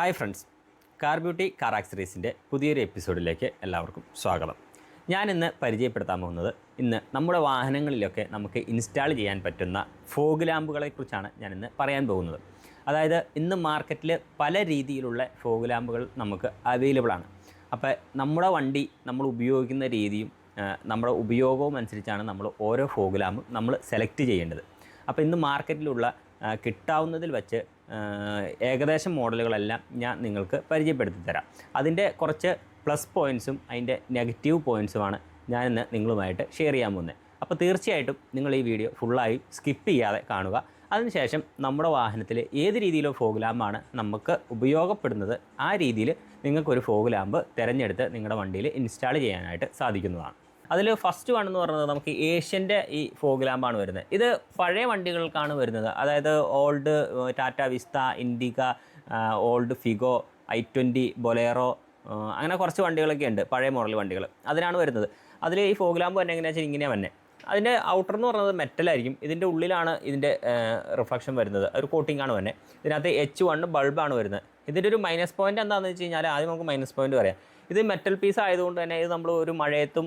Hi friends. Car beauty car ആക്സറീസിന്റെ പുതിയൊരു എപ്പിസോഡിലേക്ക് എല്ലാവർക്കും സ്വാഗതം. ഞാൻ ഇന്ന് പരിചയപ്പെടുത്താൻ പോകുന്നത് ഇന്ന് നമ്മുടെ വാഹനങ്ങളിലൊക്കെ നമുക്ക് ഇൻസ്റ്റാൾ ചെയ്യാൻ പറ്റുന്ന ഫോഗ് ലാമ്പുകളെക്കുറിച്ചാണ് ഞാൻ ഇന്ന് പറയാൻ പോകുന്നത്. അതായത് ഇന്ന് മാർക്കറ്റിൽ പല രീതിയിലുള്ള ഫോഗ് ലാമ്പുകൾ നമുക്ക് അവൈലബിൾ ആണ്. അപ്പോൾ നമ്മുടെ വണ്ടി നമ്മൾ ഉപയോഗിക്കുന്ന രീതിയും നമ്മുടെ ഉപയോഗവും അനുസരിച്ചാണ് നമ്മൾ ഓരോ ഫോഗ് ലാമ്പും നമ്മൾ സെലക്ട് ചെയ്യേണ്ടത്. അപ്പോൾ ഇന്ന് മാർക്കറ്റിലുള്ള കിട്ടാവുന്നതിൽ വെച്ച് ഏകദേശം മോഡലുകളെല്ലാം ഞാൻ നിങ്ങൾക്ക് പരിചയപ്പെടുത്തി തരാം അതിന്റെ കുറച്ച് പ്ലസ് പോയിന്റ്സും അതിന്റെ നെഗറ്റീവ് പോയിന്റ്സുമാണ് ഞാനിന്ന് നിങ്ങളുമായിട്ട് ഷെയർ ചെയ്യാൻ പോകുന്നത്. അപ്പോൾ തീർച്ചയായിട്ടും നിങ്ങൾ ഈ വീഡിയോ ഫുള്ളായി സ്കിപ്പ് ചെയ്യാതെ കാണുക. അതിനുശേഷം നമ്മുടെ വാഹനത്തിൽ ഏത് രീതിയിലുള്ള ഫോഗ് ലാമ്പാണ് നമുക്ക് ഉപയോഗപ്പെടുന്നത് ആ രീതിയിൽ നിങ്ങൾക്കൊരു ഫോഗ് ലാമ്പ് തിരഞ്ഞെടുത്ത് നിങ്ങളുടെ വണ്ടിയിൽ ഇൻസ്റ്റാൾ ചെയ്യാനായിട്ട് സാധിക്കുന്നതാണ്. അതിൽ ഫസ്റ്റ് വൺ എന്ന് പറയുന്നത് നമുക്ക് ഏഷ്യന്റെ ഈ ഫോഗ് ലാമ്പാണ് വരുന്നത്. ഇത് പഴയ വണ്ടികൾക്കാണ് വരുന്നത്. അതായത് old Tata Vista Indica old Figo i twenty Bolero അങ്ങനെ കുറച്ച് വണ്ടികളൊക്കെ ഉണ്ട്. പഴയ മോഡൽ വണ്ടികൾ. അതിനാണ് വരുന്നത്. അതിൽ ഈ ഫോഗ് ലാമ്പ് തന്നെ എങ്ങനെയാ വെച്ചാൽ ഇങ്ങനെയാണ് തന്നെ അതിന്റെ ഔട്ടർ എന്ന് പറയുന്നത് മെറ്റലായിരിക്കും ഇതിന്റെ ഉള്ളിലാണ് ഇതിന്റെ റിഫ്ലക്ഷൻ വരുന്നത്. ഒരു കോട്ടിംഗ് ആണ് തന്നെ ഇതിനകത്ത് എച്ച് വൺ ബൾബാണ് വരുന്നത്. ഇതിന്റെ ഒരു മൈനസ് പോയിന്റ് എന്താണെന്ന് വെച്ച് കഴിഞ്ഞാൽ ആദ്യം നമുക്ക് മൈനസ് പോയിന്റ് പറയാം. ഇത് മെറ്റൽ പീസ് ആയതുകൊണ്ട് തന്നെ ഇത് നമ്മൾ ഒരു മഴയത്തും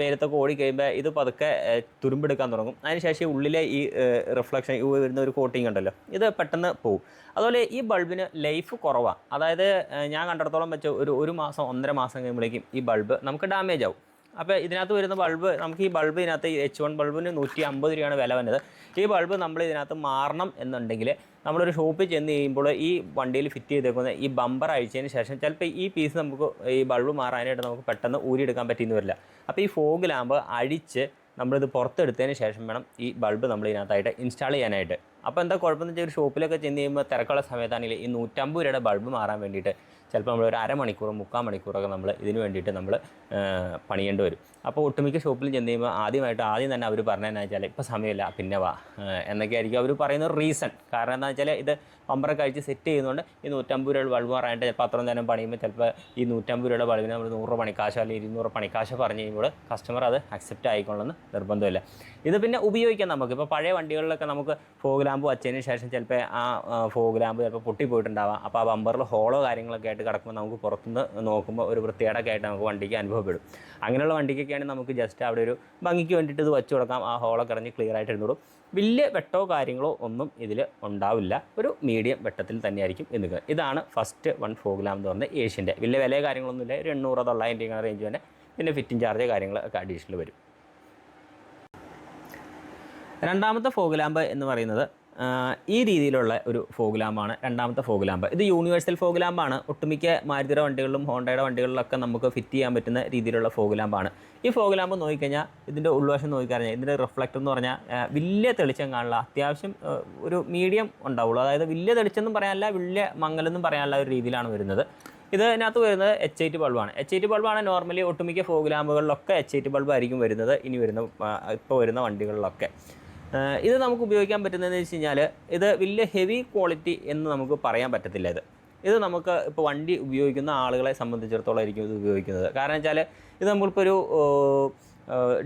വെയിലത്തൊക്കെ ഓടിക്കഴിയുമ്പോൾ ഇത് പതുക്കെ തുരുമ്പെടുക്കാൻ തുടങ്ങും. അതിനുശേഷം ഉള്ളിലെ ഈ റിഫ്ലക്ഷൻ വരുന്ന ഒരു കോട്ടിംഗ് ഉണ്ടല്ലോ ഇത് പെട്ടെന്ന് പോകും അതുപോലെ ഈ ബൾബിന് ലൈഫ് കുറവാണ് അതായത് ഞാൻ കണ്ടിടത്തോളം വെച്ച ഒരു ഒരു മാസം ഒന്നര മാസം കഴിയുമ്പോഴേക്കും ഈ ബൾബ് നമുക്ക് ഡാമേജ് ആവും. അപ്പോൾ ഇതിനകത്ത് വരുന്ന ബൾബ് നമുക്ക് ഈ ബൾബ് ഇതിനകത്ത് എച്ച് വൺ ബൾബിന് നൂറ്റി അമ്പത് രൂപയാണ് വില വന്നത്. ഈ ബൾബ് നമ്മൾ ഇതിനകത്ത് മാറണം എന്നുണ്ടെങ്കിൽ നമ്മളൊരു ഷോപ്പിൽ ചെന്ന് കഴിയുമ്പോൾ ഈ വണ്ടിയിൽ ഫിറ്റ് ചെയ്തേക്കുന്ന ഈ ബമ്പർ അഴിച്ചതിന് ശേഷം ചിലപ്പോൾ ഈ പീസ് നമുക്ക് ഈ ബൾബ് മാറാനായിട്ട് നമുക്ക് പെട്ടെന്ന് ഊരിയെടുക്കാൻ പറ്റിയെന്ന് വരില്ല. അപ്പോൾ ഈ ഫോഗ് ലാമ്പ് അഴിച്ച് നമ്മളിത് പുറത്തെടുത്തതിന് ശേഷം വേണം ഈ ബൾബ് നമ്മൾ ഇതിനകത്തായിട്ട് ഇൻസ്റ്റാൾ ചെയ്യാനായിട്ട്. അപ്പോൾ എന്താ കുഴപ്പമെന്ന് വെച്ചാൽ ഒരു ഷോപ്പിലൊക്കെ ചെന്ന് കഴിയുമ്പോൾ തിരക്കുള്ള സമയത്താണെങ്കിൽ ഈ നൂറ്റമ്പത് രൂപയുടെ ബൾബ് മാറാൻ വേണ്ടിയിട്ട് ചിലപ്പോൾ നമ്മൾ ഒരു അരമണിക്കൂർ മുക്കാൽ മണിക്കൂറൊക്കെ നമ്മൾ ഇതിന് വേണ്ടിയിട്ട് നമ്മൾ പണിയേണ്ടി വരും. അപ്പോൾ ഒട്ടുമിക്ക ഷോപ്പിൽ ചെന്ന് കഴിയുമ്പോൾ ആദ്യമായിട്ട് ആദ്യം തന്നെ അവർ പറഞ്ഞതെന്ന് വെച്ചാൽ ഇപ്പോൾ സമയമില്ല പിന്നെ വാ എന്നൊക്കെ ആയിരിക്കും അവർ പറയുന്ന റീസൺ കാരണം എന്താ വെച്ചാൽ ഇത് പമ്പറ കഴിച്ച് സെറ്റ് ചെയ്യുന്നതുകൊണ്ട് ഈ നൂറ്റമ്പത് രൂപയുടെ ബൾബ് മാറാനായിട്ട് ചിലപ്പോൾ അത്രയും നേരം പണിയുമ്പോൾ ചിലപ്പോൾ ഈ നൂറ്റമ്പത് രൂപയുടെ ബൾബിന് നമ്മൾ നൂറ് പണിക്കാശോ അല്ലെങ്കിൽ ഇരുന്നൂറ് പണിക്കാശോ പറഞ്ഞു കഴിയുമ്പോൾ കസ്റ്റമർ അത് അക്സെപ്റ്റ് ആയിക്കൊള്ളുന്ന നിർബന്ധമില്ല. ഇത് പിന്നെ ഉപയോഗിക്കാം നമുക്ക്. ഇപ്പോൾ പഴയ വണ്ടികളിലൊക്കെ നമുക്ക് ഫോഗ് ലാമ്പ് വച്ചതിന് ശേഷം ചിലപ്പോൾ ആ ഫോഗ് ലാമ്പ് ചിലപ്പോൾ പൊട്ടിപ്പോയിട്ടുണ്ടാവാം. അപ്പോൾ ആ ബമ്പറിൽ ഹോളോ കാര്യങ്ങളൊക്കെ ആയിട്ട് കിടക്കുമ്പോൾ നമുക്ക് പുറത്തുനിന്ന് നോക്കുമ്പോൾ ഒരു വൃത്തികേടൊക്കെ ആയിട്ട് നമുക്ക് വണ്ടിക്ക് അനുഭവപ്പെടും. അങ്ങനെയുള്ള വണ്ടിക്കൊക്കെയാണെങ്കിൽ നമുക്ക് ജസ്റ്റ് അവിടെ ഒരു ഭംഗിക്ക് വേണ്ടിയിട്ട് ഇത് വെച്ച് കൊടുക്കാം. ആ ഹോളൊക്കെ ഇറങ്ങി ക്ലിയർ ആയിട്ട് ഇരുന്നോളും വലിയ വെട്ടോ കാര്യങ്ങളോ ഒന്നും ഇതിൽ ഉണ്ടാവില്ല. ഒരു മീഡിയം വെട്ടത്തിൽ തന്നെയായിരിക്കും ഇന്ന് ഇതാണ് ഫസ്റ്റ് വൺ ഫോഗ് ലാമ്പ് എന്ന് പറഞ്ഞാൽ ഏഷ്യന്റെ. വലിയ വില കാര്യങ്ങളൊന്നുമില്ല. ഒരു എണ്ണൂറ് തൊള്ളായിരം രൂപ റേഞ്ച് തന്നെ പിന്നെ ഫിറ്റിംഗ് ചാർജ് കാര്യങ്ങളൊക്കെ അഡീഷണൽ വരും. രണ്ടാമത്തെ ഫോഗ് ലാമ്പ് എന്ന് പറയുന്നത് ഈ രീതിയിലുള്ള ഒരു ഫോഗ് ലാമ്പാണ് രണ്ടാമത്തെ ഫോഗ് ലാമ്പ് ഇത് യൂണിവേഴ്സൽ ഫോഗ് ലാമ്പാണ് ഒട്ടുമിക്ക മാരുതിയുടെ വണ്ടികളിലും ഹോണ്ടയുടെ വണ്ടികളിലൊക്കെ നമുക്ക് ഫിറ്റ് ചെയ്യാൻ പറ്റുന്ന രീതിയിലുള്ള ഫോഗ് ലാമ്പാണ് ഈ ഫോഗ് ലാമ്പ് നോക്കിക്കഴിഞ്ഞാൽ ഇതിന്റെ ഉൾവശം നോക്കിക്കഴിഞ്ഞാൽ ഇതിന്റെ റിഫ്ലക്റ്റ് എന്ന് പറഞ്ഞാൽ വലിയ തെളിച്ചം കാണില്ല അത്യാവശ്യം ഒരു മീഡിയം ഉണ്ടാവുള്ളൂ. അതായത് വലിയ തെളിച്ചം തെളിച്ചെന്നും പറയാനല്ല വലിയ മങ്ങലെന്നും പറയാനുള്ള ഒരു രീതിയിലാണ് വരുന്നത്. ഇത് ഇതിനകത്ത് വരുന്നത് എച്ച് ഐറ്റ് ബൾബാണ് എച്ച് ഐറ്റ് ബൾബാണ് നോർമലി ഒട്ടുമിക്ക ഫോഗ് ലാമ്പുകളിലൊക്കെ എച്ച് ഐറ്റ് ബൾബ് ആയിരിക്കും വരുന്നത് ഇനി വരുന്ന ഇപ്പോൾ വരുന്ന വണ്ടികളിലൊക്കെ. ഇത് നമുക്ക് ഉപയോഗിക്കാൻ പറ്റുന്നതെന്ന് വെച്ച് കഴിഞ്ഞാൽ ഇത് വലിയ ഹെവി ക്വാളിറ്റി എന്ന് നമുക്ക് പറയാൻ പറ്റത്തില്ല ഇത്. ഇത് നമുക്ക് ഇപ്പോൾ വണ്ടി ഉപയോഗിക്കുന്ന ആളുകളെ സംബന്ധിച്ചിടത്തോളം ആയിരിക്കും ഇത് ഉപയോഗിക്കുന്നത്. കാരണം വെച്ചാൽ ഇത് നമ്മളിപ്പോൾ ഒരു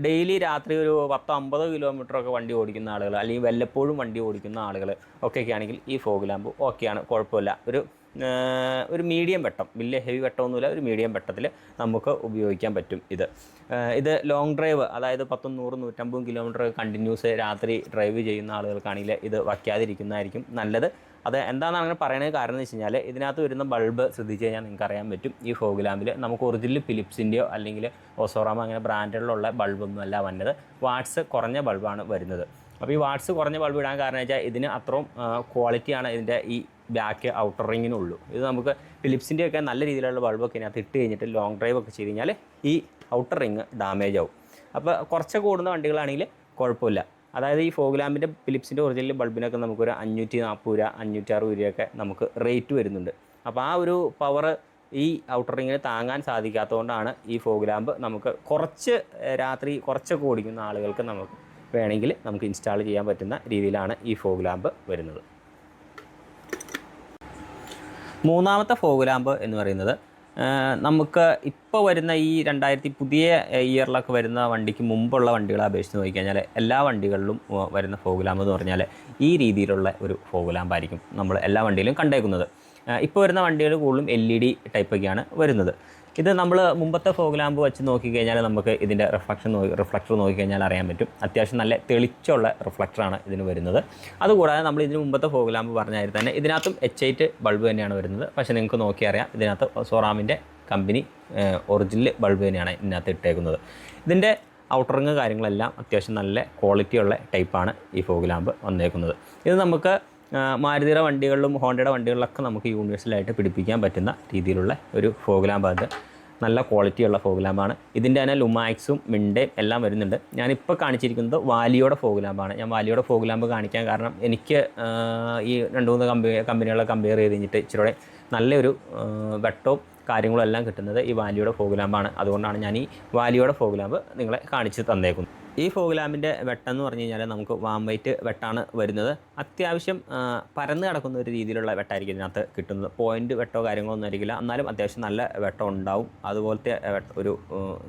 ഡെയിലി രാത്രി ഒരു പത്തോ അമ്പതോ കിലോമീറ്ററൊക്കെ വണ്ടി ഓടിക്കുന്ന ആളുകൾ അല്ലെങ്കിൽ വല്ലപ്പോഴും വണ്ടി ഓടിക്കുന്ന ആളുകൾ ഒക്കെയൊക്കെ ആണെങ്കിൽ ഈ ഫോഗ് ലാമ്പ് ഓക്കെയാണ് കുഴപ്പമില്ല. ഒരു ഒരു മീഡിയം വെട്ടം. വലിയ ഹെവി വെട്ടമൊന്നുമില്ല ഒരു മീഡിയം വെട്ടത്തിൽ നമുക്ക് ഉപയോഗിക്കാൻ പറ്റും ഇത്. ഇത് ലോങ് ഡ്രൈവ് അതായത് പത്തും നൂറും നൂറ്റമ്പതും കിലോമീറ്റർ കണ്ടിന്യൂസ് രാത്രി ഡ്രൈവ് ചെയ്യുന്ന ആളുകൾക്കാണെങ്കിൽ ഇത് വയ്ക്കാതിരിക്കുന്നതായിരിക്കും നല്ലത്. അത് എന്താണെന്ന് അങ്ങനെ പറയുന്നത് കാരണം എന്ന് വെച്ച് കഴിഞ്ഞാൽ ഇതിനകത്ത് വരുന്ന ബൾബ് ശ്രദ്ധിച്ച് കഴിഞ്ഞാൽ നിങ്ങൾക്ക് അറിയാൻ പറ്റും. ഈ ഫോഗ് ലാമ്പിൽ നമുക്ക് ഒറിജിനൽ ഫിലിപ്സിന്റെയോ അല്ലെങ്കിൽ ഒസോറാമോ അങ്ങനെ ബ്രാൻഡുകളിലുള്ള ബൾബൊന്നുമല്ല വന്നത്. വാട്ട്സ് കുറഞ്ഞ ബൾബാണ് വരുന്നത്. അപ്പോൾ ഈ വാട്ട്സ് കുറഞ്ഞ ബൾബ് ഇടാൻ കാരണം വെച്ചാൽ ഇതിന് അത്രയും ക്വാളിറ്റിയാണ് ഇതിന്റെ ഈ ബാക്ക് ഔട്ടർ റിങ്ങിനുള്ളൂ ഇത് നമുക്ക് ഫിലിപ്സിന്റെ ഒക്കെ നല്ല രീതിയിലുള്ള ബൾബൊക്കെ ഇതിനകത്ത് ഇട്ട് കഴിഞ്ഞിട്ട് ലോങ് ഡ്രൈവ് ഒക്കെ ചെയ്ത് കഴിഞ്ഞാൽ ഈ ഔട്ടർ റിങ് ഡാമേജ് ആവും. അപ്പോൾ കുറച്ച് കൂടുന്ന വണ്ടികളാണെങ്കിൽ കുഴപ്പമില്ല. അതായത് ഈ ഫോഗ് ലാമ്പിന്റെ ഫിലിപ്സിന്റെ ഒറിജിനൽ ബൾബിനൊക്കെ നമുക്കൊരു അഞ്ഞൂറ്റി നാൽപ്പത് രൂപ അഞ്ഞൂറ്റി അറുപത് രൂപയൊക്കെ നമുക്ക് റേറ്റ് വരുന്നുണ്ട്. അപ്പോൾ ആ ഒരു പവർ ഈ ഔട്ടർ റിങ്ങിന് താങ്ങാൻ സാധിക്കാത്തതുകൊണ്ടാണ് ഈ ഫോഗ് ലാമ്പ് നമുക്ക് കുറച്ച് രാത്രി കുറച്ചൊക്കെ ഓടിക്കുന്ന ആളുകൾക്ക് നമുക്ക് വേണമെങ്കിൽ നമുക്ക് ഇൻസ്റ്റാൾ ചെയ്യാൻ പറ്റുന്ന രീതിയിലാണ് ഈ ഫോഗ് ലാമ്പ് വരുന്നത്. മൂന്നാമത്തെ ഫോഗ് ലാമ്പ് എന്ന് പറയുന്നത് നമുക്ക് ഇപ്പോൾ വരുന്ന ഈ രണ്ടായിരത്തി പുതിയ ഇയറിലൊക്കെ വരുന്ന വണ്ടിക്ക് മുമ്പുള്ള വണ്ടികളെ അപേക്ഷിച്ച് നോക്കിക്കഴിഞ്ഞാൽ എല്ലാ വണ്ടികളിലും വരുന്ന ഫോഗ് ലാമ്പ് എന്ന് പറഞ്ഞാൽ ഈ രീതിയിലുള്ള ഒരു ഫോഗ് ലാമ്പായിരിക്കും നമ്മൾ എല്ലാ വണ്ടിയിലും കണ്ടേക്കുന്നത്. ഇപ്പോൾ വരുന്ന വണ്ടികൾ കൂടുതലും എൽ ഇ ഡി ടൈപ്പൊക്കെയാണ് വരുന്നത്. ഇത് നമ്മൾ മുമ്പത്തെ ഫോഗ് ലാമ്പ് വെച്ച് നോക്കിക്കഴിഞ്ഞാൽ നമുക്ക് ഇതിന്റെ റിഫ്ലക്ഷൻ നോക്കി റിഫ്ലക്ടർ നോക്കിക്കഴിഞ്ഞാൽ അറിയാൻ പറ്റും. അത്യാവശ്യം നല്ല തെളിച്ചുള്ള റിഫ്ലക്ടറാണ് ഇതിന് വരുന്നത്. അതുകൂടാതെ നമ്മൾ ഇതിന് മുമ്പത്തെ ഫോഗ് ലാമ്പ് പറഞ്ഞാൽ തന്നെ ഇതിനകത്തും എച്ച് എയ്റ്റ് ബൾബ് തന്നെയാണ് വരുന്നത്. പക്ഷേ നിങ്ങൾക്ക് നോക്കി അറിയാം ഇതിനകത്ത് സോറാമിന്റെ കമ്പനി ഒറിജിനൽ ബൾബ് തന്നെയാണ് ഇതിനകത്ത് ഇട്ടേക്കുന്നത്. ഇതിന്റെ ഔട്ടറിങ് കാര്യങ്ങളെല്ലാം അത്യാവശ്യം നല്ല ക്വാളിറ്റിയുള്ള ടൈപ്പാണ് ഈ ഫോഗ് ലാമ്പ് വന്നേക്കുന്നത്. ഇത് നമുക്ക് മാരുതിയുടെ വണ്ടികളിലും ഹോണ്ടയുടെ വണ്ടികളിലൊക്കെ നമുക്ക് യൂണിവേഴ്സലായിട്ട് പിടിപ്പിക്കാൻ പറ്റുന്ന രീതിയിലുള്ള ഒരു ഫോഗ് ലാമ്പ് അത് നല്ല ക്വാളിറ്റിയുള്ള ഫോഗ് ലാമ്പാണ് ഇതിന്റെ തന്നെ ലുമാക്സും മിണ്ടയും എല്ലാം വരുന്നുണ്ട്. ഞാനിപ്പോൾ കാണിച്ചിരിക്കുന്നത് വാലിയോടെ ഫോഗ് ലാമ്പാണ് ഞാൻ വാലിയോടെ ഫോഗ് ലാമ്പ് കാണിക്കാൻ കാരണം എനിക്ക് ഈ രണ്ട് മൂന്ന് കമ്പനി കമ്പനികളെ കമ്പയർ ചെയ്ത് കഴിഞ്ഞിട്ട് ഇച്ചിരി നല്ലൊരു വെട്ടവും കാര്യങ്ങളും എല്ലാം കിട്ടുന്നത് ഈ വാലിയുടെ ഫോഗ് ലാമ്പാണ് അതുകൊണ്ടാണ് ഞാൻ ഈ വാലിയുടെ ഫോഗ് ലാമ്പ് നിങ്ങളെ കാണിച്ച് തന്നേക്കുന്നത്. ഈ ഫോഗ് ലാമ്പിന്റെ വെട്ടം എന്ന് പറഞ്ഞു കഴിഞ്ഞാൽ നമുക്ക് വാം വൈറ്റ് വെട്ടാണ് വരുന്നത്. അത്യാവശ്യം പരന്ന് കിടക്കുന്ന ഒരു രീതിയിലുള്ള വെട്ടായിരിക്കും ഇതിനകത്ത് കിട്ടുന്നത്. പോയിന്റ് വെട്ടോ കാര്യങ്ങളോ ഒന്നും ആയിരിക്കില്ല. എന്നാലും അത്യാവശ്യം നല്ല വെട്ടം ഉണ്ടാവും. അതുപോലത്തെ ഒരു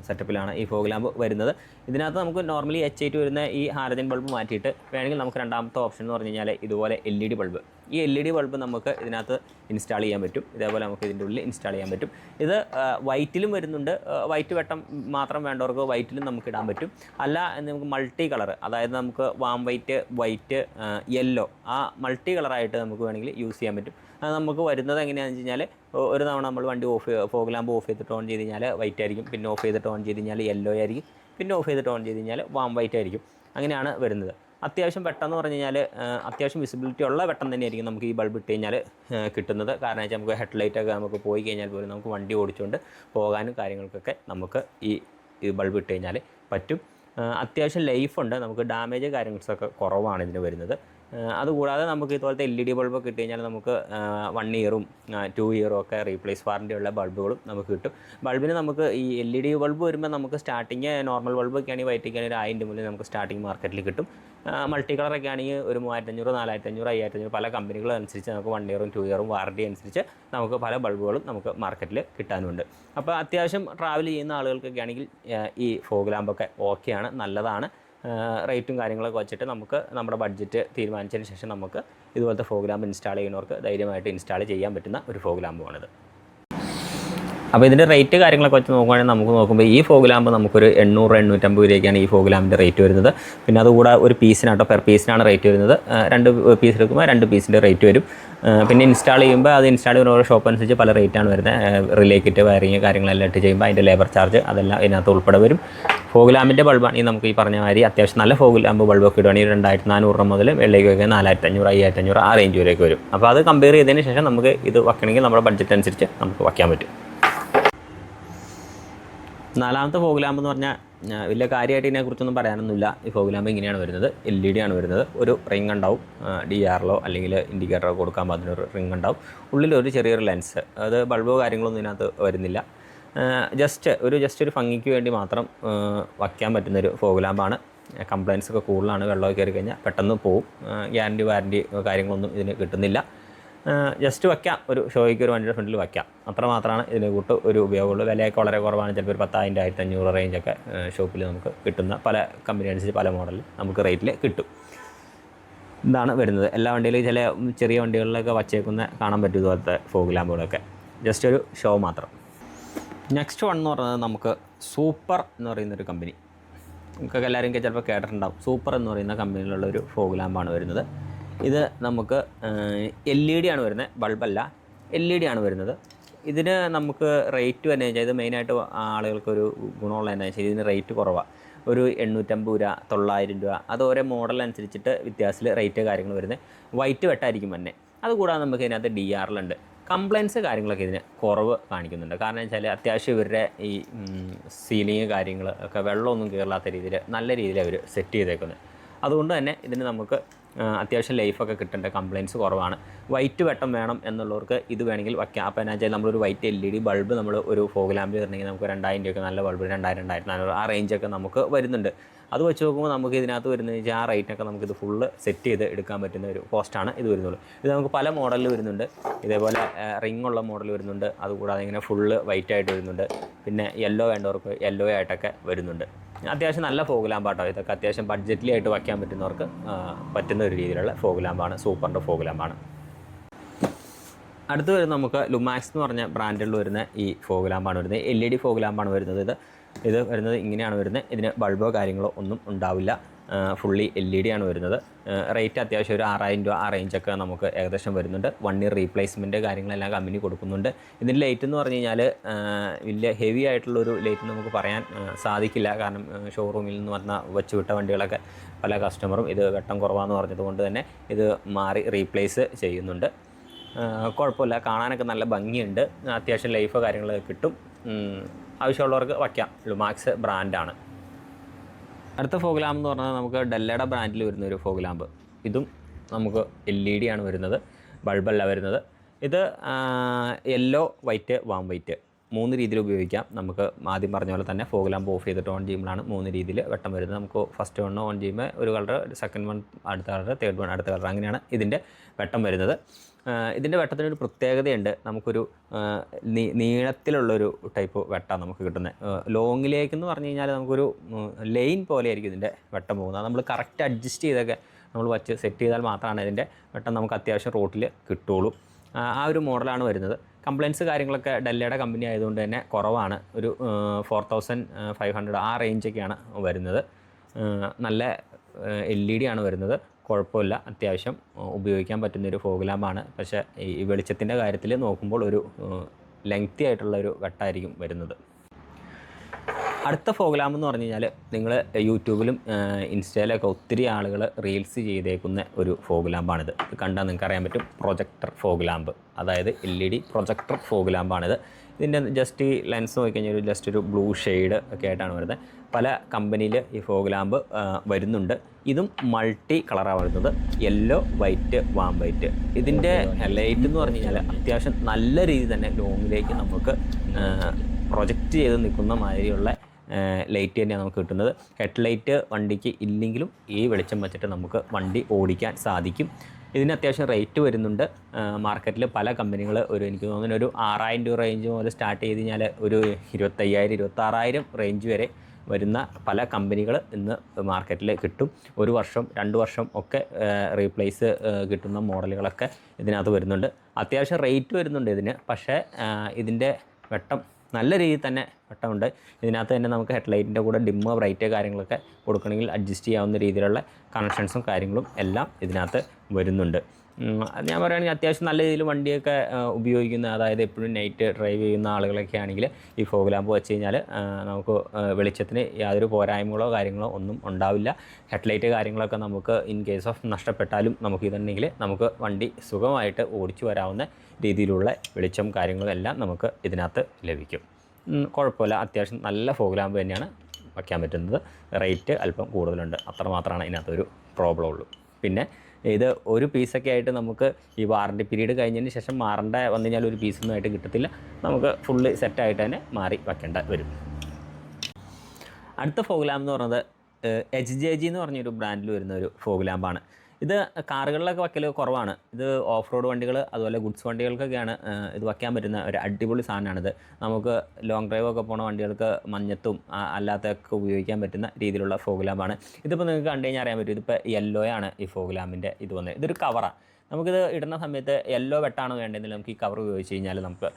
സെറ്റപ്പിലാണ് ഈ ഫോഗ് ലാമ്പ് വരുന്നത്. ഇതിനകത്ത് നമുക്ക് നോർമലി എച്ച് ഐറ്റ് വരുന്ന ഈ ഹാരജൻ ബൾബ് മാറ്റിയിട്ട് വേണമെങ്കിൽ നമുക്ക് രണ്ടാമത്തെ ഓപ്ഷൻ എന്ന് പറഞ്ഞു കഴിഞ്ഞാൽ ഇതുപോലെ എൽ ഇ ഡി ബൾബ് ഈ എൽ ഇ ഡി ബൾബ് നമുക്ക് ഇതിനകത്ത് ഇൻസ്റ്റാൾ ചെയ്യാൻ പറ്റും. ഇതേപോലെ നമുക്ക് ഇതിന്റെ ഉള്ളിൽ ഇൻസ്റ്റാൾ ചെയ്യാൻ പറ്റും. ഇത് വൈറ്റിലും വരുന്നുണ്ട്. വൈറ്റ് വെട്ടം മാത്രം വേണ്ടവർക്ക് വൈറ്റിലും നമുക്ക് ഇടാൻ പറ്റും. അല്ല നമുക്ക് മൾട്ടി കളർ അതായത് നമുക്ക് വാം വൈറ്റ് വൈറ്റ് യെല്ലോ ആ മൾട്ടി കളറായിട്ട് നമുക്ക് വേണമെങ്കിൽ യൂസ് ചെയ്യാൻ പറ്റും. അത് നമുക്ക് വരുന്നത് എങ്ങനെയാണെന്ന് വെച്ച് കഴിഞ്ഞാൽ ഒരു തവണ നമ്മൾ വണ്ടി ഓഫ് ഫോഗ് ലാമ്പ് ഓഫ് ചെയ്തിട്ട് ഓൺ ചെയ്ത് കഴിഞ്ഞാൽ വൈറ്റ് ആയിരിക്കും. പിന്നെ ഓഫ് ചെയ്തിട്ട് ഓൺ ചെയ്ത് കഴിഞ്ഞാൽ യെല്ലോ ആയിരിക്കും. പിന്നെ ഓഫ് ചെയ്തിട്ട് ഓൺ ചെയ്ത് കഴിഞ്ഞാൽ വാം വൈറ്റ് ആയിരിക്കും. അങ്ങനെയാണ് വരുന്നത്. അത്യാവശ്യം വെട്ടമെന്ന് പറഞ്ഞു കഴിഞ്ഞാൽ അത്യാവശ്യം വിസിബിലിറ്റി ഉള്ള വെട്ടം തന്നെയായിരിക്കും നമുക്ക് ഈ ബൾബ് ഇട്ട് കഴിഞ്ഞാൽ കിട്ടുന്നത്. കാരണം വെച്ചാൽ നമുക്ക് ഹെഡ്ലൈറ്റ് ഒക്കെ നമുക്ക് പോയി കഴിഞ്ഞാൽ പോലും നമുക്ക് വണ്ടി ഓടിച്ചുകൊണ്ട് പോകാനും കാര്യങ്ങൾക്കൊക്കെ നമുക്ക് ഈ ബൾബ് ഇട്ട് കഴിഞ്ഞാൽ പറ്റും. അത്യാവശ്യം ലൈഫുണ്ട് നമുക്ക് ഡാമേജ് കാര്യങ്ങൾസൊക്കെ കുറവാണ് ഇതിന് വരുന്നത്. അതുകൂടാതെ നമുക്ക് ഇതുപോലത്തെ എൽ ഇ ഡി ബൾബൊക്കെ കിട്ടി കഴിഞ്ഞാൽ നമുക്ക് വൺ ഇയറും ടു ഇയറും ഒക്കെ റീപ്ലേസ് വാറണ്ടി ഉള്ള ബൾബുകളും നമുക്ക് കിട്ടും. ബൾബിന് നമുക്ക് ഈ എൽ ഇ ഡി ബൾബ് വരുമ്പോൾ നമുക്ക് സ്റ്റാർട്ടിങ് നോർമൽ ബൾബൊക്കെ ആണെങ്കിൽ വൈറ്റിക്കാണെങ്കിൽ ഒരു ആയിരം മുതൽ നമുക്ക് സ്റ്റാർട്ടിങ് മാർക്കറ്റിൽ കിട്ടും. മൾട്ടി കളറൊക്കെ ആണെങ്കിൽ ഒരു മൂവായിരത്തഞ്ഞൂറ് നാലായിരത്തഞ്ഞൂറ് അയ്യായിരത്തഞ്ഞൂറ് പല കമ്പനികളും അനുസരിച്ച് നമുക്ക് വൺ ഇയറും ടു ഇയറും വാറണ്ടി അനുസരിച്ച് നമുക്ക് പല ബൾബുകളും നമുക്ക് മാർക്കറ്റിൽ കിട്ടാനുണ്ട്. അപ്പോൾ അത്യാവശ്യം ട്രാവൽ ചെയ്യുന്ന ആളുകൾക്കൊക്കെ ആണെങ്കിൽ ഈ ഫോഗ് ലാമ്പൊക്കെ ഓക്കെയാണ് നല്ലതാണ്. റേറ്റും കാര്യങ്ങളൊക്കെ വെച്ചിട്ട് നമുക്ക് നമ്മുടെ ബഡ്ജറ്റ് തീരുമാനിച്ചതിന് ശേഷം നമുക്ക് ഇതുപോലത്തെ ഫോഗ് ഇൻസ്റ്റാൾ ചെയ്യുന്നവർക്ക് ധൈര്യമായിട്ട് ഇൻസ്റ്റാൾ ചെയ്യാൻ പറ്റുന്ന ഒരു ഫോഗ് ലാമ്പുമാണിത് അപ്പോൾ ഇതിന്റെ റേറ്റ് കാര്യങ്ങളൊക്കെ വെച്ച് നോക്കുകയാണെങ്കിൽ നമുക്ക് നോക്കുമ്പോൾ ഈ ഫോഗ് ലാമ്പ് നമുക്കൊരു എണ്ണൂറ് എണ്ണൂറ്റമ്പത് രൂപയ്ക്കാണ് ഈ ഫോഗ് ലാമ്പിന്റെ റേറ്റ് വരുന്നത്. പിന്നെ അതുകൂടെ ഒരു പീസിനാട്ടോ പെർ പീസിനാണ് റേറ്റ് വരുന്നത്. രണ്ട് പീസ് എടുക്കുമ്പോൾ രണ്ട് പീസിന്റെ റേറ്റ് വരും. പിന്നെ ഇൻസ്റ്റാൾ ചെയ്യുമ്പോൾ അത് ഇൻസ്റ്റാൾ ചെയ്യുന്ന ഓരോ ഷോപ്പ് അനുസരിച്ച് പല റേറ്റാണ് വരുന്നത്. റിലേ കിറ്റ് വയറിങ് കാര്യങ്ങളെല്ലാം ഇട്ട് ചെയ്യുമ്പോൾ അതിന്റെ ലേബർ ചാർജ് അതെല്ലാം ഇതിനകത്ത് ഉൾപ്പെടെ വരും. ഫോഗ് ലാമ്പിന്റെ ഈ നമുക്ക് ഈ പറഞ്ഞ മാതിരി അത്യാവശ്യം നല്ല ഫോഗ് ലാമ്പ് ബൾബൊക്കെ ഇടുകയാണെങ്കിൽ രണ്ടായിരത്തി നാനൂറ് രൂപ മുതൽ വെള്ളിലേക്കൊക്കെ നാലായിരത്തി അഞ്ഞൂറ് അയ്യായിരത്തി അഞ്ഞൂറ് ആ റേഞ്ച് വരെയൊക്കെ വരും. അപ്പോൾ അത് കമ്പയർ ചെയ്തതിന് ശേഷം നമുക്ക് ഇത് വയ്ക്കണമെങ്കിൽ നമ്മുടെ ബഡ്ജറ്റ് അനുസരിച്ച് നമുക്ക് വയ്ക്കാൻ പറ്റും. നാലാമത്തെ ഫോഗ് ലാമ്പ് എന്ന് പറഞ്ഞാൽ വലിയ കാര്യമായിട്ട് ഇതിനെക്കുറിച്ചൊന്നും പറയാനൊന്നുമില്ല. ഈ ഫോഗ് ലാമ്പ് ഇങ്ങനെയാണ് വരുന്നത്. എൽ ഇ ഡി ആണ് വരുന്നത്. ഒരു റിംഗ് ഉണ്ടാവും. ഡി ആറിലോ അല്ലെങ്കിൽ ഇൻഡിക്കേറ്ററോ കൊടുക്കാൻ പറ്റുന്നൊരു ഒരു റിംഗ് ഉണ്ടാവും. ഉള്ളിൽ ഒരു ചെറിയൊരു ലെൻസ് അത് ബൾബോ കാര്യങ്ങളൊന്നും ഇതിനകത്ത് വരുന്നില്ല. ജസ്റ്റ് ഒരു ജസ്റ്റ് ഒരു ഭംഗിക്ക് വേണ്ടി മാത്രം വയ്ക്കാൻ പറ്റുന്നൊരു ഫോഗ് ലാമ്പാണ് കംപ്ലയിൻസ് ഒക്കെ കൂടുതലാണ്. വെള്ളമൊക്കെ കയറി കഴിഞ്ഞാൽ പെട്ടെന്ന് പോവും. ഗ്യാരണ്ടി വാരണ്ടി കാര്യങ്ങളൊന്നും ഇതിന് കിട്ടുന്നില്ല. ജസ്റ്റ് വയ്ക്കാം ഒരു ഷോയ്ക്ക് ഒരു വണ്ടിയുടെ ഫ്രണ്ടിൽ വയ്ക്കാം അത്ര മാത്രമാണ് ഇതിനെ കൂട്ട് ഒരു ഉപയോഗമുള്ളൂ. വിലയൊക്കെ വളരെ കുറവാണ്. ചിലപ്പോൾ ഒരു പത്തായിരം ആയിരത്തി അഞ്ഞൂറ് റേഞ്ചൊക്കെ ഷോപ്പിൽ നമുക്ക് കിട്ടുന്ന പല കമ്പനി അനുസരിച്ച് പല മോഡലിൽ നമുക്ക് റേറ്റിൽ കിട്ടും. ഇതാണ് വരുന്നത്. എല്ലാ വണ്ടിയിലും ചില ചെറിയ വണ്ടികളിലൊക്കെ വച്ചേക്കുന്ന കാണാൻ പറ്റും ഇതുപോലത്തെ ഫോഗ് ലാമ്പുകളൊക്കെ ജസ്റ്റ് ഒരു ഷോ മാത്രം. നെക്സ്റ്റ് വൺ എന്ന് പറയുന്നത് നമുക്ക് സൂപ്പർ എന്ന് പറയുന്നൊരു കമ്പനി നിങ്ങൾക്ക് എല്ലാവരും ചിലപ്പോൾ കേട്ടിട്ടുണ്ടാവും. സൂപ്പർ എന്ന് പറയുന്ന കമ്പനിയിലുള്ള ഒരു ഫോഗ് ലാമ്പാണ് വരുന്നത്. ഇത് നമുക്ക് എൽ ഇ ഡി ആണ് വരുന്നത് ബൾബല്ല. എൽ ഇ ഡി ആണ് വരുന്നത്. ഇതിന് നമുക്ക് റേറ്റ് തന്നെ വെച്ചാൽ ഇത് മെയിനായിട്ട് ആളുകൾക്കൊരു ഗുണമുള്ള എന്താ വെച്ചാൽ ഇതിന് റേറ്റ് കുറവാണ് ഒരു എണ്ണൂറ്റമ്പത് രൂപ തൊള്ളായിരം രൂപ അത് ഓരോ മോഡൽ അനുസരിച്ചിട്ട് വ്യത്യാസത്തിൽ റേറ്റ് കാര്യങ്ങൾ വരുന്നത് വൈറ്റ് വെട്ടായിരിക്കും തന്നെ അതുകൂടാതെ നമുക്ക് ഇതിനകത്ത് ഡി ആറിലുണ്ട് കംപ്ലയൻസ് കാര്യങ്ങളൊക്കെ ഇതിന് കുറവ് കാണിക്കുന്നുണ്ട്. കാരണം വെച്ചാൽ അത്യാവശ്യം ഇവരുടെ ഈ സീലിങ് കാര്യങ്ങൾ ഒക്കെ വെള്ളമൊന്നും കയറാത്ത രീതിയിൽ നല്ല രീതിയിൽ അവർ സെറ്റ് ചെയ്തേക്കുന്നത് അതുകൊണ്ട് തന്നെ ഇതിന് നമുക്ക് അത്യാവശ്യം ലൈഫൊക്കെ കിട്ടേണ്ട? കംപ്ലയിൻസ് കുറവാണ്. വൈറ്റ് വെട്ടം വേണം എന്നുള്ളവർക്ക് ഇത് വേണമെങ്കിൽ വയ്ക്കാം. അപ്പോൾ എന്നാ വെച്ചാൽ നമ്മളൊരു white L E D bulb നമ്മൾ ഒരു ഫോഗ് ലാമ്പിൽ തരണമെങ്കിൽ നമുക്ക് രണ്ടായിരം രൂപയൊക്കെ നല്ല ബൾബ് രണ്ടായിരം രണ്ടായിരത്തി നാനൂറ് ആ റേഞ്ചൊക്കെ നമുക്ക് വരുന്നുണ്ട്. അത് വെച്ച് നോക്കുമ്പോൾ നമുക്ക് ഇതിനകത്ത് വരുന്നത് വെച്ചാൽ ആ റേറ്റിനൊക്കെ നമുക്കിത് ഫുള്ള് സെറ്റ് ചെയ്ത് എടുക്കാൻ പറ്റുന്ന ഒരു കോസ്റ്റാണ് ഇത് വരുന്നുള്ളൂ ഇത് നമുക്ക് പല മോഡലിൽ വരുന്നുണ്ട്. ഇതേപോലെ റിംഗ് ഉള്ള മോഡൽ വരുന്നുണ്ട്. അതുകൂടാതെ ഇങ്ങനെ ഫുള്ള് വൈറ്റ് ആയിട്ട് വരുന്നുണ്ട്. പിന്നെ യെല്ലോ വേണ്ടവർക്ക് യെല്ലോ ആയിട്ടൊക്കെ വരുന്നുണ്ട്. അത്യാവശ്യം നല്ല ഫോഗ് ലാമ്പാട്ടോ ഇതൊക്കെ അത്യാവശ്യം ബഡ്ജറ്റിലായിട്ട് വയ്ക്കാൻ പറ്റുന്നവർക്ക് പറ്റുന്ന ഒരു രീതിയിലുള്ള ഫോഗ് ലാമ്പാണ് സൂപ്പറിന്റെ ഫോഗ് ലാമ്പാണ്. അടുത്ത് വരുന്ന നമുക്ക് ലുമാക്സ് എന്ന് പറഞ്ഞ ബ്രാൻഡിൽ വരുന്ന ഈ ഫോഗ് ലാമ്പാണ് വരുന്നത്. എൽ ഇ ഡി ഫോഗ് ലാമ്പാണ് വരുന്നത് ഇത്. ഇത് വരുന്നത് ഇങ്ങനെയാണ് വരുന്നത്. ഇതിന് ബൾബോ കാര്യങ്ങളോ ഒന്നും ഉണ്ടാവില്ല. ഫുള്ളി എൽ ഇ ഡി ആണ് വരുന്നത്. റേറ്റ് അത്യാവശ്യം ഒരു ആറായിരം രൂപ ആ റേഞ്ചൊക്കെ നമുക്ക് ഏകദേശം വരുന്നുണ്ട്. വൺ ഇയർ റീപ്ലേസ്മെന്റ് കാര്യങ്ങളെല്ലാം കമ്പനി കൊടുക്കുന്നുണ്ട്. ഇതിന്റെ ലൈറ്റ് എന്ന് പറഞ്ഞു കഴിഞ്ഞാൽ വലിയ ഹെവി ആയിട്ടുള്ളൊരു ലൈറ്റ് നമുക്ക് പറയാൻ സാധിക്കില്ല. കാരണം ഷോറൂമിൽ നിന്ന് വന്ന വെച്ചുവിട്ട വണ്ടികളൊക്കെ പല കസ്റ്റമറും ഇത് വെട്ടം കുറവാന്ന് പറഞ്ഞതുകൊണ്ട് തന്നെ ഇത് മാറി റീപ്ലേസ് ചെയ്യുന്നുണ്ട്. കുഴപ്പമില്ല. കാണാനൊക്കെ നല്ല ഭംഗിയുണ്ട്. അത്യാവശ്യം ലൈഫ് കാര്യങ്ങളൊക്കെ കിട്ടും. ആവശ്യമുള്ളവർക്ക് വയ്ക്കാം. ലുമാക്സ് ബ്രാൻഡാണ് അടുത്ത ഫോഗ് ലാമ്പ് എന്ന് പറഞ്ഞാൽ നമുക്ക് ഡെല്ലയുടെ ബ്രാൻഡിൽ വരുന്ന ഒരു ഫോഗ് ലാമ്പ് ഇതും നമുക്ക് എൽ ഇ ഡി ആണ് വരുന്നത്. ബൾബല്ല വരുന്നത്. ഇത് യെല്ലോ വൈറ്റ് വാം വൈറ്റ് മൂന്ന് രീതിയിൽ ഉപയോഗിക്കാം. നമുക്ക് ആദ്യം പറഞ്ഞ പോലെ തന്നെ ഫോഗ് ലാമ്പ് ഓഫ് ചെയ്തിട്ട് ഓൺ ചെയ്യുമ്പോഴാണ് മൂന്ന് രീതിയിൽ വെട്ടം വരുന്നത്. നമുക്ക് ഫസ്റ്റ് വൺ ഓൺ ചെയ്യുമ്പോൾ ഒരു കളർ സെക്കൻഡ് വൺ അടുത്ത കളർ തേർഡ് വൺ അടുത്ത കളർ അങ്ങനെയാണ് ഇതിന്റെ വെട്ടം വരുന്നത്. ഇതിന്റെ വെട്ടത്തിനൊരു പ്രത്യേകതയുണ്ട്. നമുക്കൊരു നീളത്തിലുള്ളൊരു ടൈപ്പ് വെട്ടാണ് നമുക്ക് കിട്ടുന്നത്. ലോങ്ങിലേക്ക് എന്ന് പറഞ്ഞു കഴിഞ്ഞാൽ നമുക്കൊരു ലൈൻ പോലെ ആയിരിക്കും ഇതിന്റെ വെട്ടം പോകുന്നത്. നമ്മൾ കറക്റ്റ് അഡ്ജസ്റ്റ് ചെയ്തൊക്കെ നമ്മൾ വച്ച് സെറ്റ് ചെയ്താൽ മാത്രമാണ് ഇതിന്റെ വെട്ടം നമുക്ക് അത്യാവശ്യം റോട്ടിൽ കിട്ടുള്ളൂ ആ ഒരു മോഡലാണ് വരുന്നത്. കംപ്ലയിൻസ് കാര്യങ്ങളൊക്കെ ഡെല്ലയുടെ കമ്പനി ആയതുകൊണ്ട് തന്നെ കുറവാണ്. ഒരു ഫോർ തൗസൻഡ് ഫൈവ് ഹൺഡ്രഡ് ആ റേഞ്ചൊക്കെയാണ് വരുന്നത്. നല്ല എൽ ഇ ഡി ആണ് വരുന്നത്. കുഴപ്പമില്ല. അത്യാവശ്യം ഉപയോഗിക്കാൻ ഉപയോഗിക്കാൻ പറ്റുന്നൊരു ഫോഗ് ലാമ്പാണ് പക്ഷേ ഈ വെളിച്ചത്തിന്റെ കാര്യത്തിൽ നോക്കുമ്പോൾ ഒരു ലെങ്തി ആയിട്ടുള്ള ഒരു വെട്ടായിരിക്കും വരുന്നത്. അടുത്ത ഫോഗ്ലാം എന്ന് പറഞ്ഞു കഴിഞ്ഞാൽ നിങ്ങൾ യൂട്യൂബിലും ഇൻസ്റ്റയിലൊക്കെ ഒത്തിരി ആളുകൾ റീൽസ് ചെയ്തേക്കുന്ന ഒരു ഫോഗ്ലാമ്പാണിത് ഇത് കണ്ടാൽ നിങ്ങൾക്ക് അറിയാൻ പറ്റും. പ്രൊജക്ടർ ഫോഗ്ലാമ്പ് അതായത് എൽ ഇ ഡി പ്രൊജക്ടർ ഫോഗ്ലാമ്പാണിത് ഇതിന്റെ ജസ്റ്റ് ഈ ലെൻസ് നോക്കിക്കഴിഞ്ഞാൽ ഒരു ജസ്റ്റ് ഒരു ബ്ലൂ ഷെയ്ഡ് ഒക്കെ ആയിട്ടാണ് വരുന്നത്. പല കമ്പനിയിൽ ഈ ഫോഗ്ലാമ്പ് വരുന്നുണ്ട്. ഇതും മൾട്ടി കളറാണ് വരുന്നത്. യെല്ലോ വൈറ്റ് വാം വൈറ്റ് ഇതിന്റെ ലൈറ്റ് എന്ന് പറഞ്ഞു കഴിഞ്ഞാൽ അത്യാവശ്യം നല്ല രീതിയിൽ തന്നെ ലോങ്ങിലേക്ക് നമുക്ക് പ്രൊജക്റ്റ് ചെയ്ത് നിൽക്കുന്ന മാതിരിയുള്ള ലൈറ്റ് തന്നെയാണ് നമുക്ക് കിട്ടുന്നത്. ഹെഡ് ലൈറ്റ് വണ്ടിക്ക് ഇല്ലെങ്കിലും ഈ വെളിച്ചം വെച്ചിട്ട് നമുക്ക് വണ്ടി ഓടിക്കാൻ സാധിക്കും. ഇതിന് അത്യാവശ്യം റേറ്റ് വരുന്നുണ്ട്. മാർക്കറ്റിൽ പല കമ്പനികൾ ഒരു എനിക്ക് തോന്നുന്നു ഒരു ആറായിരം രൂപ റേഞ്ച് മുതൽ സ്റ്റാർട്ട് ചെയ്ത് കഴിഞ്ഞാൽ ഒരു ഇരുപത്തയ്യായിരം ഇരുപത്താറായിരം റേഞ്ച് വരെ വരുന്ന പല കമ്പനികൾ ഇന്ന് മാർക്കറ്റിൽ കിട്ടും. ഒരു വർഷം രണ്ട് വർഷം ഒക്കെ റീപ്ലേസ് കിട്ടുന്ന മോഡലുകളൊക്കെ ഇതിനകത്ത് വരുന്നുണ്ട്. അത്യാവശ്യം റേറ്റ് വരുന്നുണ്ട് ഇതിന്. പക്ഷേ ഇതിന്റെ വെട്ടം നല്ല രീതിയിൽ തന്നെ വട്ടമുണ്ട്. ഇതിനകത്ത് തന്നെ നമുക്ക് ഹെഡ്ലൈറ്റിന്റെ കൂടെ ഡിമ്മ് ബ്രൈറ്റ് കാര്യങ്ങളൊക്കെ കൊടുക്കണമെങ്കിൽ അഡ്ജസ്റ്റ് ചെയ്യാവുന്ന രീതിയിലുള്ള കണക്ഷൻസും കാര്യങ്ങളും എല്ലാം ഇതിനകത്ത് വരുന്നുണ്ട്. ഞാൻ പറയുകയാണെങ്കിൽ അത്യാവശ്യം നല്ല രീതിയിൽ വണ്ടിയൊക്കെ ഉപയോഗിക്കുന്ന അതായത് എപ്പോഴും നൈറ്റ് ഡ്രൈവ് ചെയ്യുന്ന ആളുകളൊക്കെ ആണെങ്കിൽ ഈ ഫോഗ് ലാമ്പ് വെച്ച് കഴിഞ്ഞാൽ നമുക്ക് വെളിച്ചത്തിന് യാതൊരു പോരായ്മകളോ കാര്യങ്ങളോ ഒന്നും ഉണ്ടാവില്ല. ഹെഡ്ലൈറ്റ് കാര്യങ്ങളൊക്കെ നമുക്ക് ഇൻ കേസ് ഓഫ് നഷ്ടപ്പെട്ടാലും നമുക്ക് ഇതുണ്ടെങ്കിൽ നമുക്ക് വണ്ടി സുഖമായിട്ട് ഓടിച്ചു വരാവുന്ന രീതിയിലുള്ള വെളിച്ചം കാര്യങ്ങളും എല്ലാം നമുക്ക് ഇതിനകത്ത് ലഭിക്കും. കുഴപ്പമില്ല. അത്യാവശ്യം നല്ല ഫോഗ് ലാമ്പ് തന്നെയാണ് വയ്ക്കാൻ പറ്റുന്നത്. റേറ്റ് അല്പം കൂടുതലുണ്ട്. അത്രമാത്രമാണ് ഇതിനകത്തൊരു പ്രോബ്ലം ഉള്ളൂ. പിന്നെ ഇത് ഒരു പീസൊക്കെ ആയിട്ട് നമുക്ക് ഈ വാറണ്ടി പീരീഡ് കഴിഞ്ഞതിന് ശേഷം മാറേണ്ട വന്നു കഴിഞ്ഞാൽ ഒരു പീസൊന്നും ആയിട്ട് കിട്ടത്തില്ല. നമുക്ക് ഫുള്ള് സെറ്റായിട്ട് തന്നെ മാറി വയ്ക്കേണ്ട വരും. അടുത്ത ഫോഗ് ലാമ്പ് എന്ന് പറയുന്നത് എച്ച് ജെ ജി എന്ന് പറഞ്ഞൊരു ബ്രാൻഡിൽ വരുന്ന ഒരു ഫോഗ് ലാമ്പാണ് ഇത് കാറുകളിലൊക്കെ വയ്ക്കൽ കുറവാണ്. ഇത് ഓഫ് റോഡ് വണ്ടികൾ അതുപോലെ ഗുഡ്സ് വണ്ടികൾക്കൊക്കെയാണ് ഇത് വയ്ക്കാൻ പറ്റുന്ന ഒരു അടിപൊളി സാധനമാണിത്. നമുക്ക് ലോങ് ഡ്രൈവ് ഒക്കെ പോണ വണ്ടികൾക്ക് മഞ്ഞത്തും അല്ലാത്തൊക്കെ ഉപയോഗിക്കാൻ പറ്റുന്ന രീതിയിലുള്ള ഫോഗ് ലാമ്പാണ് ഇതിപ്പോൾ നിങ്ങൾക്ക് കണ്ടു കഴിഞ്ഞാൽ അറിയാൻ പറ്റും ഇതിപ്പോൾ യെല്ലോയാണ് ഈ ഫോഗ് ലാമ്പിന്റെ ഇത് വന്നത്. ഇതൊരു കവറാണ് നമുക്കിത് ഇടുന്ന സമയത്ത് യെല്ലോ വെട്ടാണ് വേണ്ടതെങ്കിൽ നമുക്ക് ഈ കവർ ഉപയോഗിച്ച് കഴിഞ്ഞാൽ നമുക്ക്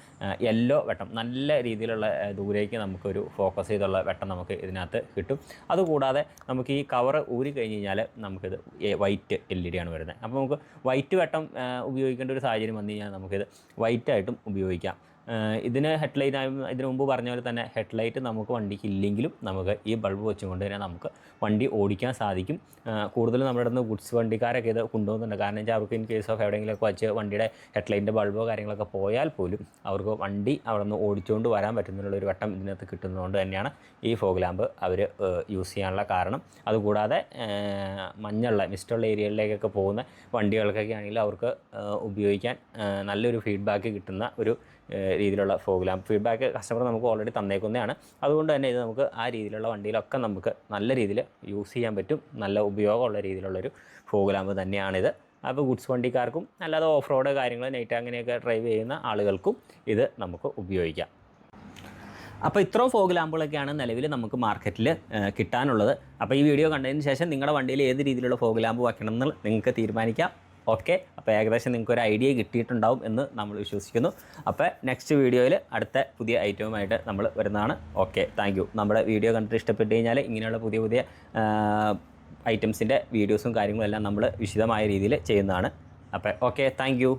യെല്ലോ വെട്ടം നല്ല രീതിയിലുള്ള ദൂരേക്ക് നമുക്കൊരു ഫോക്കസ് ചെയ്തുള്ള വെട്ടം നമുക്ക് ഇതിനകത്ത് കിട്ടും. അതുകൂടാതെ നമുക്ക് ഈ കവർ ഊരി കഴിഞ്ഞ് കഴിഞ്ഞാൽ നമുക്കിത് വൈറ്റ് എൽ ഇ ഡി ആണ് വരുന്നത്. അപ്പോൾ നമുക്ക് വൈറ്റ് വെട്ടം ഉപയോഗിക്കേണ്ട ഒരു സാഹചര്യം വന്നു കഴിഞ്ഞാൽ നമുക്കിത് വൈറ്റായിട്ടും ഉപയോഗിക്കാം. ഇതിന് ഹെഡ്ലൈറ്റ് ഇതിനു മുമ്പ് പറഞ്ഞ പോലെ തന്നെ ഹെഡ്ലൈറ്റ് നമുക്ക് വണ്ടിക്ക് ഇല്ലെങ്കിലും നമുക്ക് ഈ ബൾബ് വെച്ചുകൊണ്ട് തന്നെ നമുക്ക് വണ്ടി ഓടിക്കാൻ സാധിക്കും. കൂടുതലും നമ്മുടെ അടുത്ത് ഗുഡ്സ് വണ്ടിക്കാരൊക്കെ ഇത് കൊണ്ടുപോകുന്നുണ്ട് കാരണം വെച്ചാൽ അവർക്ക് ഇൻ കേസ് ഓഫ് എവിടെയെങ്കിലുമൊക്കെ വെച്ച് വണ്ടിയുടെ ഹെഡ്ലൈറ്റിന്റെ ബൾബോ കാര്യങ്ങളൊക്കെ പോയാൽ പോലും അവർക്ക് വണ്ടി അവിടെ നിന്ന് ഓടിച്ചുകൊണ്ട് വരാൻ പറ്റുന്നുള്ള വട്ടം ഇതിനകത്ത് കിട്ടുന്നതുകൊണ്ട് തന്നെയാണ് ഈ ഫോഗ് ലാമ്പ് അവർ യൂസ് ചെയ്യാനുള്ള കാരണം. അതുകൂടാതെ മഞ്ഞുള്ള മിസ്റ്റുള്ള ഏരിയകളിലേക്കൊക്കെ പോകുന്ന വണ്ടികൾക്കൊക്കെ ആണെങ്കിൽ അവർക്ക് ഉപയോഗിക്കാൻ നല്ലൊരു ഫീഡ്ബാക്ക് കിട്ടുന്ന ഒരു രീതിയിലുള്ള ഫോഗ് ലാമ്പ് ഫീഡ്ബാക്ക് കസ്റ്റമർ നമുക്ക് ഓൾറെഡി തന്നേക്കുന്നതാണ്. അതുകൊണ്ട് തന്നെ ഇത് നമുക്ക് ആ രീതിയിലുള്ള വണ്ടിയിലൊക്കെ നമുക്ക് നല്ല രീതിയിൽ യൂസ് ചെയ്യാൻ പറ്റും. നല്ല ഉപയോഗമുള്ള രീതിയിലുള്ളൊരു ഫോഗ് ലാമ്പ് തന്നെയാണിത്. അപ്പോൾ ഗുഡ്സ് വണ്ടിക്കാർക്കും അല്ലാതെ ഓഫ് റോഡ് കാര്യങ്ങൾ നൈറ്റ് അങ്ങനെയൊക്കെ ഡ്രൈവ് ചെയ്യുന്ന ആളുകൾക്കും ഇത് നമുക്ക് ഉപയോഗിക്കാം. അപ്പോൾ ഇത്രയും ഫോഗ് ലാമ്പുകളൊക്കെയാണ് നിലവിൽ നമുക്ക് മാർക്കറ്റിൽ കിട്ടാനുള്ളത്. അപ്പോൾ ഈ വീഡിയോ കണ്ടതിന് ശേഷം നിങ്ങളുടെ വണ്ടിയിൽ ഏത് രീതിയിലുള്ള ഫോഗ് ലാമ്പ് വയ്ക്കണം നിങ്ങൾക്ക് തീരുമാനിക്കാം. ഓക്കെ. അപ്പോൾ ഏകദേശം നിങ്ങൾക്ക് ഒരു ഐഡിയ കിട്ടിയിട്ടുണ്ടാവും എന്ന് നമ്മൾ വിശ്വസിക്കുന്നു. അപ്പോൾ നെക്സ്റ്റ് വീഡിയോയിൽ അടുത്ത പുതിയ ഐറ്റവുമായിട്ട് നമ്മൾ വരുന്നതാണ്. ഓക്കെ താങ്ക് നമ്മുടെ വീഡിയോ കണ്ടിട്ട് ഇഷ്ടപ്പെട്ട് കഴിഞ്ഞാൽ ഇങ്ങനെയുള്ള പുതിയ പുതിയ ഐറ്റംസിന്റെ വീഡിയോസും കാര്യങ്ങളും എല്ലാം നമ്മൾ വിശദമായ രീതിയിൽ ചെയ്യുന്നതാണ്. അപ്പോൾ ഓക്കെ താങ്ക്